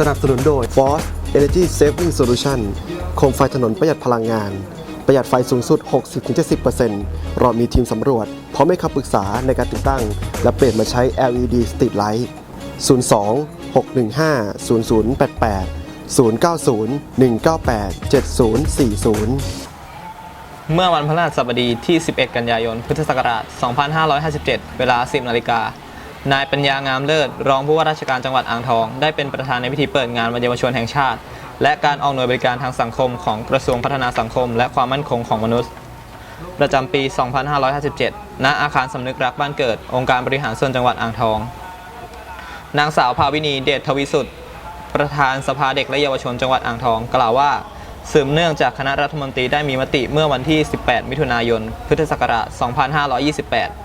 สนับสนุนโดย Force Energy Saving Solution โคมไฟถนนประหยัดพลังงาน ประหยัดไฟสูงสุด 60-70%เรามีทีมสำรวจ พร้อมให้คำปรึกษาในการติดตั้ง และเปลี่ยนมาใช้ LED Street Light 02 615 0088 090 198 7040เมื่อวันพฤหัสบดีที่ 11 กันยายน พุทธศักราช 2557 เวลา 10 นาฬิกา นายปัญญางามเลิศ รองผู้ว่าราชการจังหวัดอ่างทอง ได้เป็นประธานในพิธีเปิดงานวันเยาวชนแห่งชาติ และการออกหน่วยบริการทางสังคมของกระทรวงพัฒนาสังคม และความมั่นคงของมนุษย์ ประจำปี 2557 ณ อาคารสำนึกรักบ้านเกิด องค์การบริหารส่วนจังหวัดอ่างทอง นางสาวภาวินีเดชทวิสุทธิ์ ประธานสภาเด็กและเยาวชนจังหวัดอ่างทอง กล่าวว่าสืบเนื่องจากคณะรัฐมนตรีได้มีมติเมื่อวันที่ 18 มิถุนายน พุทธศักราช 2528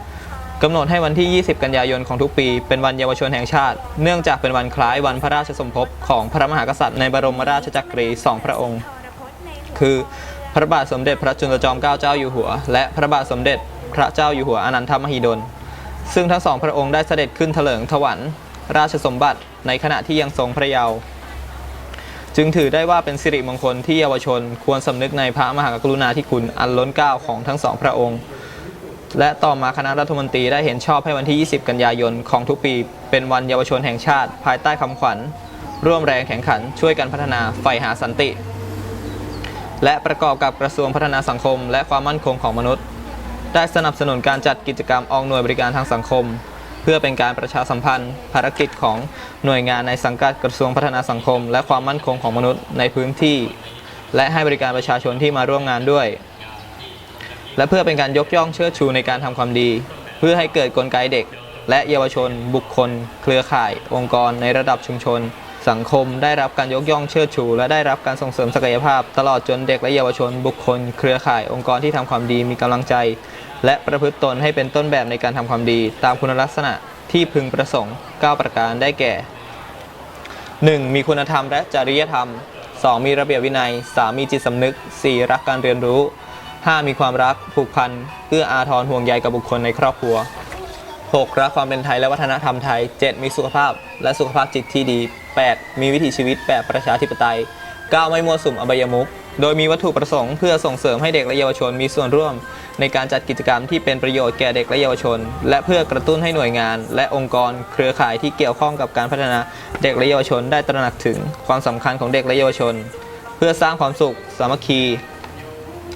กำหนดให้วันที่ 20 กันยายนของทุกปี เป็นวันเยาวชนแห่งชาติ เนื่องจากเป็นวันคล้ายวันพระราชสมภพของพระมหากษัตริย์ในบรมราชจักรีสองพระองค์ คือพระบาทสมเด็จพระจุลจอมเกล้าเจ้าอยู่หัว และพระบาทสมเด็จพระเจ้าอยู่หัวอนันทมหิดล ซึ่งทั้งสองพระองค์ได้เสด็จขึ้นเถลิงถวัลย์ราชสมบัติในขณะที่ยังทรงพระเยาว์จึงถือได้ว่าเป็นสิริมงคลที่เยาวชนควรสำนึกในพระมหากรุณาธิคุณอันล้นเกล้าของทั้งสองพระองค์ และต่อมาคณะรัฐมนตรีได้เห็นชอบให้วันที่ 20 กันยายนของทุกปี เป็นวันเยาวชนแห่งชาติ ภายใต้คำขวัญ ร่วมแรงแข่งขัน ช่วยกันพัฒนาใฝ่หาสันติ และประกอบกับกระทรวงพัฒนาสังคม และความมั่นคงของมนุษย์ ได้สนับสนุนการจัดกิจกรรมออกหน่วยบริการทางสังคม เพื่อเป็นการประชาสัมพันธ์ ภารกิจของหน่วยงานในสังกัดกระทรวงพัฒนาสังคม และความมั่นคงของมนุษย์ในพื้นที่ และให้บริการประชาชนที่มาร่วมงานด้วย และเพื่อเป็นการยกย่องเชิดชูในการทำความดี เพื่อให้เกิดกลไกเด็ก และเยาวชน บุคคล เครือข่าย องค์กร ในระดับชุมชน สังคมได้รับการยกย่องเชิดชู และได้รับการส่งเสริมศักยภาพ ตลอดจนเด็กและเยาวชน บุคคล เครือข่าย องค์กรที่ทำความดีมีกำลังใจ และประพฤติตนให้เป็นต้นแบบในการทำความดี ตามคุณลักษณะที่พึงประสงค์ 9 ประการได้แก่ 1. มีคุณธรรมและจริยธรรม 2. มีระเบียบวินัย 3. มีจิตสำนึก 4. รักการเรียนรู้ 5. มีความรักผูกพันเอื้ออาทรห่วงใยกับบุคคลในครอบครัว 6. รักความเป็นไทยและวัฒนธรรมไทย 7. มีสุขภาพและสุขภาพจิตที่ดี 8. มีวิถีชีวิตแบบประชาธิปไตย 9. ไม่มั่วสุมอบายมุขโดยมีวัตถุประสงค์เพื่อส่งเสริมให้เด็กและเยาวชนมีส่วนร่วม ในการจัดกิจกรรมที่เป็นประโยชน์แก่เด็กและเยาวชน และเพื่อกระตุ้นให้หน่วยงาน และองค์กร เครือข่ายที่เกี่ยวข้องกับการพัฒนาเด็กและเยาวชนได้ตระหนักถึงความสำคัญของเด็กและเยาวชน เพื่อสร้างความสุข สามัคคี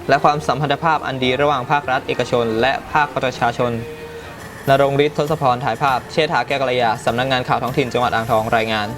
และความสัมพันธภาพอันดีระหว่างภาครัฐเอกชน และภาคประชาชนนรงฤทธิ์ทศพรถ่ายภาพ เชษฐาแก้วกัลยา สำนักงานข่าวท้องถิ่นจังหวัดอ่างทองรายงาน